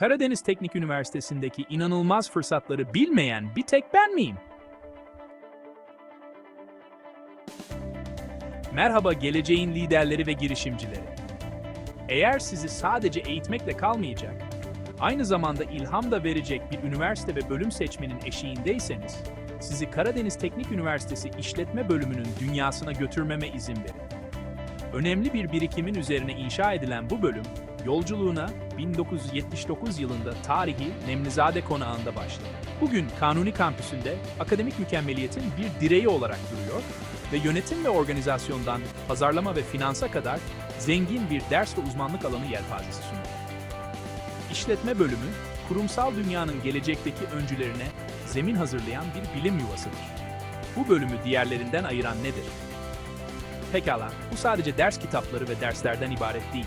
Karadeniz Teknik Üniversitesi'ndeki inanılmaz fırsatları bilmeyen bir tek ben miyim? Merhaba geleceğin liderleri ve girişimcileri. Eğer sizi sadece eğitmekle kalmayacak, aynı zamanda ilham da verecek bir üniversite ve bölüm seçmenin eşiğindeyseniz, sizi Karadeniz Teknik Üniversitesi İşletme Bölümünün dünyasına götürmeme izin verin. Önemli bir birikimin üzerine inşa edilen bu bölüm, yolculuğuna 1979 yılında tarihi Nemlizade Konağı'nda başladı. Bugün Kanuni Kampüsü'nde akademik mükemmeliyetin bir direği olarak duruyor ve yönetim ve organizasyondan pazarlama ve finansa kadar zengin bir ders ve uzmanlık alanı yelpazesi sunuyor. İşletme bölümü, kurumsal dünyanın gelecekteki öncülerine zemin hazırlayan bir bilim yuvasıdır. Bu bölümü diğerlerinden ayıran nedir? Pekala, bu sadece ders kitapları ve derslerden ibaret değil.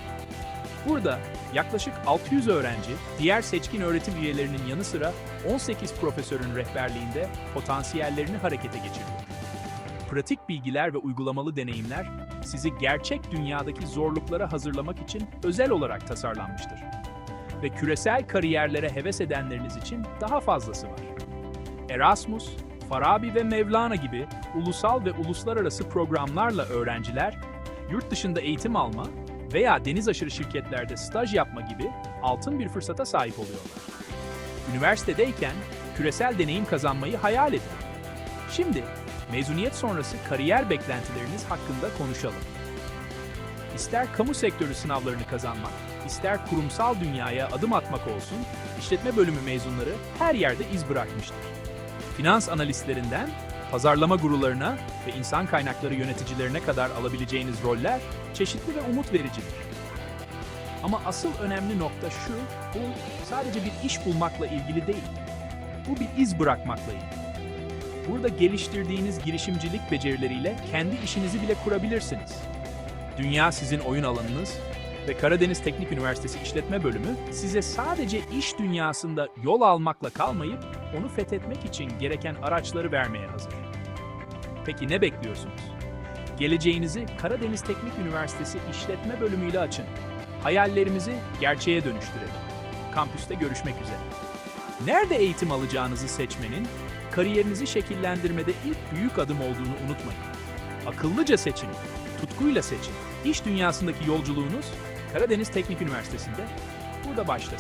Burada yaklaşık 600 öğrenci, diğer seçkin öğretim üyelerinin yanı sıra 18 profesörün rehberliğinde potansiyellerini harekete geçiriyor. Pratik bilgiler ve uygulamalı deneyimler sizi gerçek dünyadaki zorluklara hazırlamak için özel olarak tasarlanmıştır. Ve küresel kariyerlere heves edenleriniz için daha fazlası var. Erasmus, Farabi ve Mevlana gibi ulusal ve uluslararası programlarla öğrenciler yurt dışında eğitim alma veya deniz aşırı şirketlerde staj yapma gibi altın bir fırsata sahip oluyorlar. Üniversitedeyken küresel deneyim kazanmayı hayal edin. Şimdi mezuniyet sonrası kariyer beklentileriniz hakkında konuşalım. İster kamu sektörü sınavlarını kazanmak, ister kurumsal dünyaya adım atmak olsun, işletme bölümü mezunları her yerde iz bırakmıştır. Finans analistlerinden pazarlama gurularına ve insan kaynakları yöneticilerine kadar alabileceğiniz roller çeşitli ve umut vericidir. Ama asıl önemli nokta şu, bu sadece bir iş bulmakla ilgili değil. Bu bir iz bırakmakla ilgili. Burada geliştirdiğiniz girişimcilik becerileriyle kendi işinizi bile kurabilirsiniz. Dünya sizin oyun alanınız ve Karadeniz Teknik Üniversitesi İşletme Bölümü size sadece iş dünyasında yol almakla kalmayıp onu fethetmek için gereken araçları vermeye hazır. Peki ne bekliyorsunuz? Geleceğinizi Karadeniz Teknik Üniversitesi İşletme Bölümü ile açın. Hayallerimizi gerçeğe dönüştürelim. Kampüste görüşmek üzere. Nerede eğitim alacağınızı seçmenin, kariyerinizi şekillendirmede ilk büyük adım olduğunu unutmayın. Akıllıca seçin, tutkuyla seçin. İş dünyasındaki yolculuğunuz Karadeniz Teknik Üniversitesi'nde burada başlasın.